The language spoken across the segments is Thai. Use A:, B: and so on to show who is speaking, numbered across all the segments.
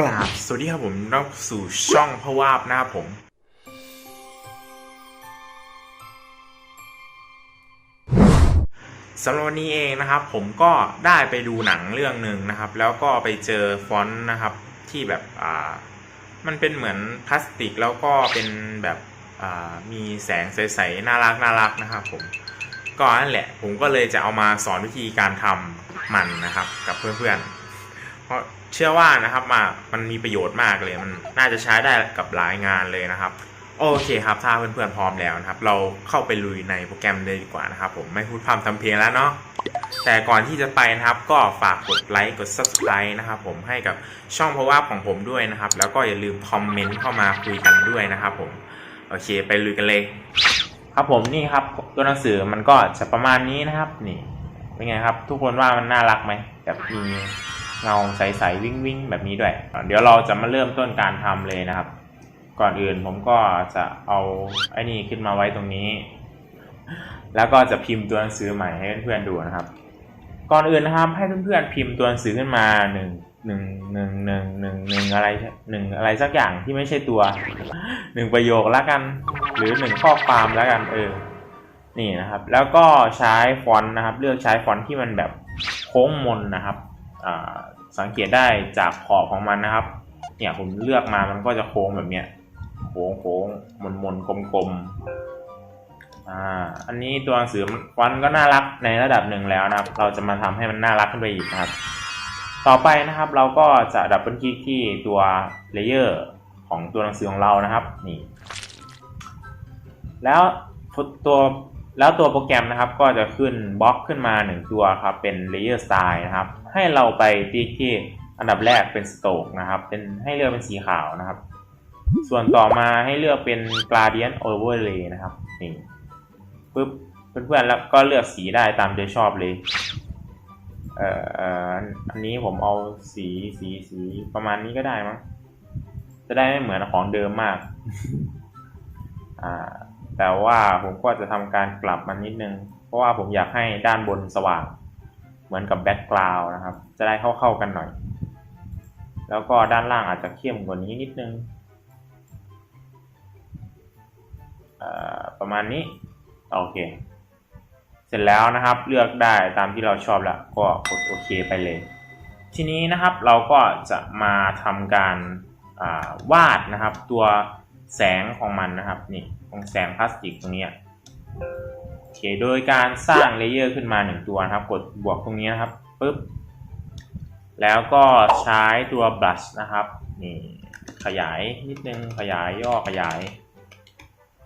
A: กราบสวัสดีครับผมนอกสู่ช่องพวาบนะครับผม สำหรับวันนี้เองนะครับ ผมก็ได้ไปดูหนังเรื่องหนึ่งนะครับ แล้วก็ไปเจอฟอนต์นะครับที่แบบอ่ามันเป็นเหมือนพลาสติกแล้วก็เป็นแบบอ่ามีแสงใสๆน่ารักน่ารักนะครับผมก็นั่นแหละผมก็เลยจะเอามาสอนวิธีการทำมันนะครับ กับเพื่อนๆ เพราะเชื่อว่านะครับมามันมีประโยชน์มากเลย มันน่าจะใช้ได้กับหลายงานเลยนะครับ โอเคครับ ถ้าเพื่อนๆพร้อมแล้วนะครับ เราเข้าไปลุยในโปรแกรมเลยดีกว่านะครับ ผมไม่พูดพร่ำทำเพลงแล้วเนาะแต่ก่อนที่จะไปนะครับ ก็ฝากกดไลค์กด subscribe นะครับ ผมให้กับช่องเพราะว่าของผมด้วยนะครับ แล้วก็อย่าลืมคอมเมนต์เข้ามาคุยกันด้วยนะครับ ผมโอเคไปลุยกันเลย ครับผมนี่ครับ ตัวหนังสือมันก็จะประมาณนี้นะครับ นี่เป็นไงครับ ทุกคนว่ามันน่ารักไหมแบบมี เงาใสๆวิ่งวิ่งๆแบบนี้ด้วย เดี๋ยวเราจะมาเริ่มต้นการทำเลยนะครับ ก่อนอื่นผมก็จะเอาไอ้นี่ขึ้นมาไว้ตรงนี้ แล้วก็จะพิมพ์ตัวหนังสือใหม่ให้เพื่อนๆดูนะครับ ก่อนอื่นนะครับให้เพื่อนๆพิมพ์ตัวหนังสือขึ้นมาหนึ่งหนึ่งหนึ่งหนึ่งหนึ่งหนึ่งอะไรหนึ่งอะไรสักอย่างที่ไม่ใช่ตัวหนึ่งประโยคแล้วกัน หรือหนึ่งข้อความแล้วกันเออนี่นะครับ แล้วก็ใช้ฟอนต์นะครับ เลือกใช้ฟอนต์ที่มันแบบโค้งมนนะครับ สังเกตได้จากขอบของมันนะครับ เนี่ยผมเลือกมามันก็จะโค้งแบบเนี้ยโค้งโค้งมนมนกลมกลมอ่าอันนี้ตัวหนังสือฟอนต์ก็น่ารักในระดับหนึ่งแล้วนะครับ เราจะมาทำให้มันน่ารักขึ้นไปอีกนะครับ ต่อไปนะครับเราก็จะดับเบิลคลิกที่ตัวเลเยอร์ของตัวหนังสือของเรานะครับนี่แล้วตัว แล้วตัวโปรแกรมนะครับก็จะขึ้นบล็อกขึ้นมาหนึ่งตัวครับเป็น Layer Style นะครับ ให้เราไปที่ที่อันดับแรกเป็น Stroke นะครับ เป็นให้เลือกเป็นสีขาวนะครับ ส่วนต่อมาให้เลือกเป็น Gradient Overlay นะครับนี่ปึ๊บเพื่อนๆแล้วก็เลือกสีได้ตามใจชอบเลยเอ่ออันนี้ผมเอาสีสีสีประมาณนี้ก็ได้มั้งจะได้ไม่เหมือนของเดิมมาก อ่า แต่ว่าผมก็จะทำการกลับมันนิดนึง เพราะว่าผมอยากให้ด้านบนสว่าง เหมือนกับแบ็กกราวน์นะครับ จะได้เข้าๆกันหน่อย แล้วก็ด้านล่างอาจจะเข้มกว่านี้นิดนึงอ่าประมาณนี้โอเค เสร็จแล้วนะครับเลือกได้ตามที่เราชอบแล้วก็กดโอเคไปเลย ทีนี้นะครับเราก็จะมาทำการอ่าวาดนะครับ ตัวแสงของมันนะครับนี่ ของแสงพลาสติกตรงนี้โอเคโดยการสร้างเลเยอร์ขึ้นมาหนึ่งตัวนะครับ กดบวกตรงนี้นะครับปึ๊บแล้วก็ใช้ตัว brush นะครับนี่ขยายนิดนึงขยายย่อขยาย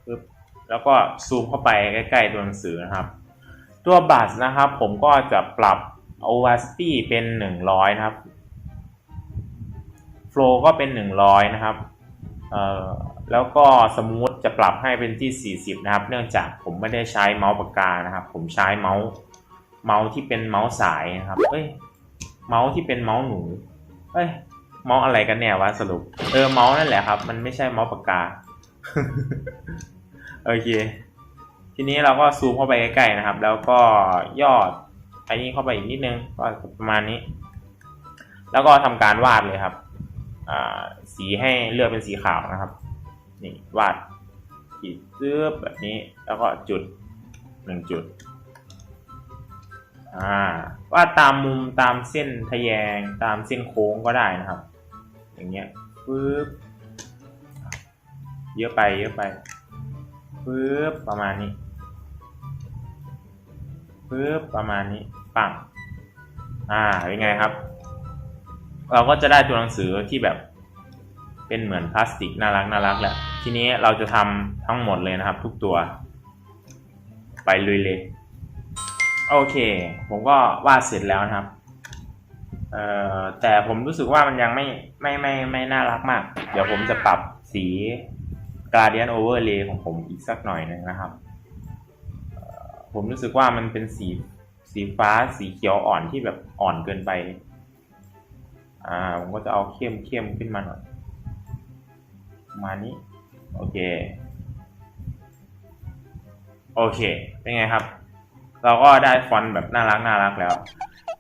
A: ปึ๊บแล้วก็ซูมเข้าไปใกล้ๆตัวหนังสือนะครับ ตัวบัสนะครับผมก็จะปรับ opacity เป็น 100 นะครับ flow ก็เป็น 100 นะครับเอ่อ แล้วก็สมูทจะปรับให้เป็นที่ 40 นะครับ เนื่องจากผมไม่ได้ใช้เมาส์ปากกานะครับ ผมใช้เมาส์เมาส์ที่เป็นเมาส์สายนะครับ เอ้ย เมาส์ที่เป็นเมาส์หนู เอ้ย เมาส์อะไรกันเนี่ยวะสรุป เออ เมาส์นั่นแหละครับ มันไม่ใช่เมาส์ปากกา โอเค ทีนี้เราก็ซูมเข้าไปใกล้ๆนะครับ แล้วก็ยอดไอ้นี้เข้าไปอีกนิดนึง ก็ประมาณนี้ แล้วก็ทำการวาดเลยครับ อ่า สีให้เลือกเป็นสีขาวนะครับ นี่วาดขีดซื้อแบบนี้แล้วก็จุดหนึ่งจุดอ่าวาดตามมุมตามเส้นทะแยงตามเส้นโค้งก็ได้นะครับ อย่างเงี้ยปึ๊บเยอะไปเยอะไปปึ๊บประมาณนี้ปึ๊บประมาณนี้ปังอ่าเป็นไงครับ เราก็จะได้ตัวหนังสือที่แบบ เป็นเหมือนพลาสติกน่ารักน่ารักแหละทีนี้เราจะทำทั้งหมดเลยนะครับ ทุกตัว ไปลุยเลยโอเค ผมก็วาดเสร็จแล้วนะครับเอ่อแต่ผมรู้สึกว่ามันยังไม่ไม่ไม่ไม่น่ารักมาก เดี๋ยวผมจะปรับสี Gradient Overlay ของผมอีกสักหน่อยนึงนะครับ ผมรู้สึกว่ามันเป็นสีสีฟ้าสีเขียวอ่อนที่แบบอ่อนเกินไป อ่า ผมก็จะเอาเข้มเข้มขึ้นมาหน่อย ประมาณนี้ โอเค โอเค เป็นไงครับ เราก็ได้ฟอนต์แบบน่ารักน่ารักแล้ว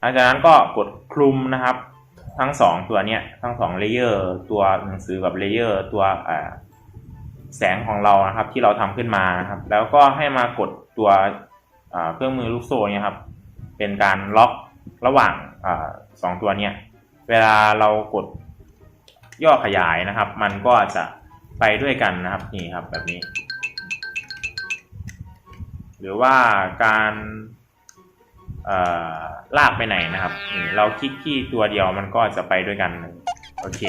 A: หลังจากนั้นก็กดคลุมนะครับ ทั้งสองตัวเนี้ย ทั้งสองเลเยอร์ตัวหนังสือกับเลเยอร์ตัวแสงของเรานะครับ ที่เราทำขึ้นมาครับ แล้วก็ให้มากดตัวเครื่องมือลูกโซ่เนี่ยครับ เป็นการล็อกระหว่างอสองตัวเนี้ยเวลาเรากดย่อขยายนะครับ มันก็จะ ไปด้วยกันนะครับนี่ครับแบบนี้ หรือว่าการเอ่อลากไปไหนนะครับนี่เราคลิกที่ตัวเดียวมันก็จะไปด้วยกันโอเค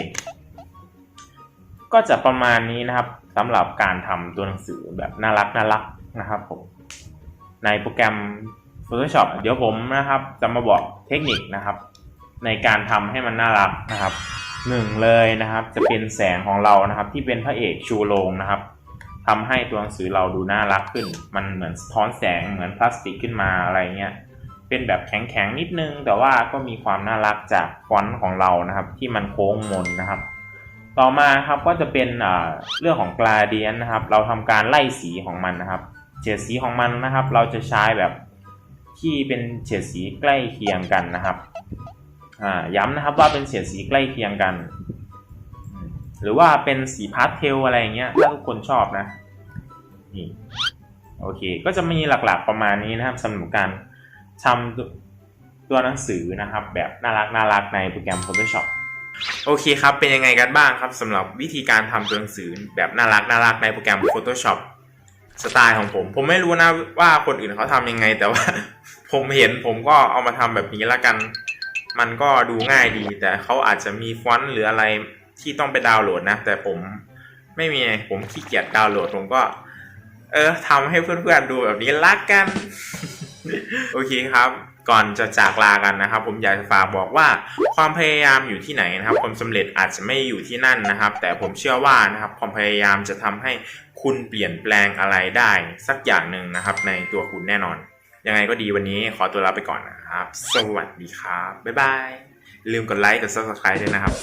A: ก็จะประมาณนี้นะครับสำหรับการทำตัวหนังสือแบบน่ารักน่ารักนะครับผมในโปรแกรม Photoshop เดี๋ยวผมนะครับ จะมาบอกเทคนิคนะครับ ในการทำให้มันน่ารักนะครับ หนึ่งเลยนะครับ จะเป็นแสงของเรานะครับ ที่เป็นพระเอกชูโรงนะครับทำให้ตัวหนังสือเราดูน่ารักขึ้น มันเหมือนสะท้อนแสงเหมือนพลาสติกขึ้นมาอะไรเงี้ยเป็นแบบแข็งๆนิดนึง แต่ว่าก็มีความน่ารักจากฟอนต์ของเรานะครับ ที่มันโค้งมนนะครับ ต่อมาครับก็จะเป็นเรื่องของกราเดียนนะครับ เราทำการไล่สีของมันนะครับเฉดสีของมันนะครับ เราจะใช้แบบที่เป็นเฉดสีใกล้เคียงกันนะครับ ย้ำนะครับว่าเป็นเฉดสีใกล้เคียงกัน หรือว่าเป็นสีพาสเทลอะไรเงี้ยถ้าทุกคนชอบนะนี่โอเค ก็จะมีหลักๆประมาณนี้นะครับสำหรับการทำตัวหนังสือนะครับ แบบน่ารักน่ารักในโปรแกรม Photoshop โอเคครับ เป็นยังไงกันบ้างครับสำหรับวิธีการทำตัวหนังสือแบบน่ารักน่ารักในโปรแกรม Photoshop สไตล์ของผม ผมไม่รู้นะว่าคนอื่นเขาทำยังไง แต่ว่า ผมเห็นผมก็เอามาทำแบบนี้ละกัน มันก็ดูง่ายดี แต่เขาอาจจะมีฟอนต์หรืออะไรที่ต้องไปดาวน์โหลดนะ แต่ผมไม่มีผมขี้เกียจดาวน์โหลดผมก็ เออทำให้เพื่อนๆดูแบบนี้ละกัน โอเคครับก่อนจะจากลากันนะครับ ผมอยากจะฝากบอกว่าความพยายามอยู่ที่ไหนนะครับ ความสำเร็จอาจจะไม่อยู่ที่นั่นนะครับ แต่ผมเชื่อว่านะครับ ความพยายามจะทำให้คุณเปลี่ยนแปลงอะไรได้ สักอย่างหนึ่งนะครับ ในตัวคุณแน่นอน ยังไงก็ดีวันนี้ขอตัวลาไปก่อนนะครับ สวัสดีครับ บ๊ายบาย ลืมกดไลค์กด subscribe ด้วยนะครับ